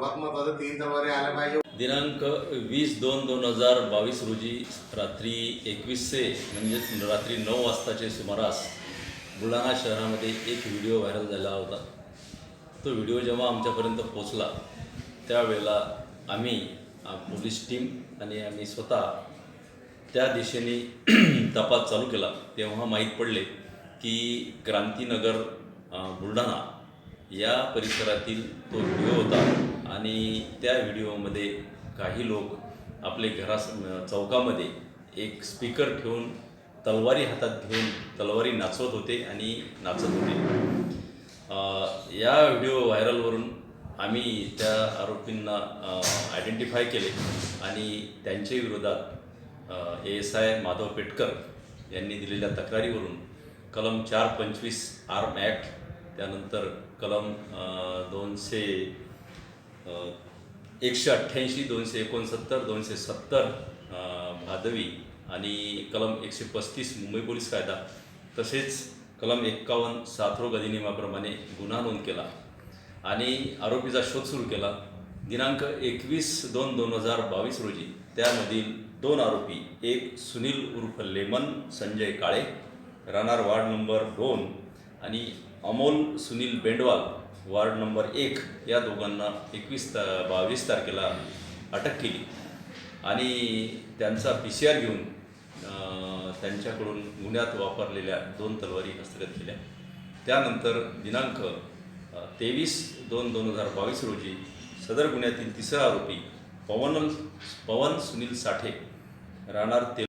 सर्वात महत्वाचं तीन आल्या पाहिजे. दिनांक वीस दोन दोन हजार बावीस रोजी रात्री एकवीसशे म्हणजेच रात्री नऊ वाजताचे सुमारास बुलढाणा शहरामध्ये एक व्हिडिओ व्हायरल झाला होता. तो व्हिडिओ जेव्हा आमच्यापर्यंत पोचला त्यावेळेला आम्ही पोलीस टीम आणि आम्ही स्वतः त्या दिशेने तपास चालू केला. तेव्हा माहीत पडले की क्रांतीनगर बुलढाणा या परिसरातील तो व्हिडिओ होता आणि त्या व्हिडिओमध्ये काही लोक आपले घरास चौकामध्ये एक स्पीकर ठेवून तलवारी हातात घेऊन तलवारी नाचवत होते आणि नाचत होते. या व्हिडिओ व्हायरलवरून आम्ही त्या आरोपींना आयडेंटिफाय केले आणि त्यांच्या विरोधात A S I Madhav Petkar यांनी दिलेल्या तक्रारीवरून कलम चार पंचवीस आर्म ॲक्ट त्यानंतर कलम दोनशे एकशे अठ्ठ्याऐंशी दोनशे एकोणसत्तर दोनशे सत्तर भादवी आणि कलम एकशे पस्तीस मुंबई पोलीस कायदा. तसेच कलम एक्कावन्न साथरोग अधिनियमाप्रमाणे गुन्हा नोंद केला आणि आरोपीचा शोध सुरू केला. दिनांक एकवीस दोन दोन हजार बावीस रोजी त्यामधील दोन आरोपी एक सुनील उर्फ लेमन संजय काळे राहणार वार्ड नंबर दोन आणि अमोल सुनील बेंडवाल वार्ड नंबर एक या दोघांना एकवीस ता बावीस तारखेला अटक केली. आणि त्यांचा पी सी आर घेऊन त्यांच्याकडून गुन्ह्यात वापरलेल्या दोन तलवारी हस्तगत केल्या. त्यानंतर दिनांक तेवीस दोन दोन हजार बावीस रोजी सदर गुन्ह्यातील तिसरा आरोपी पवन पवन सुनील साठे राहणार ते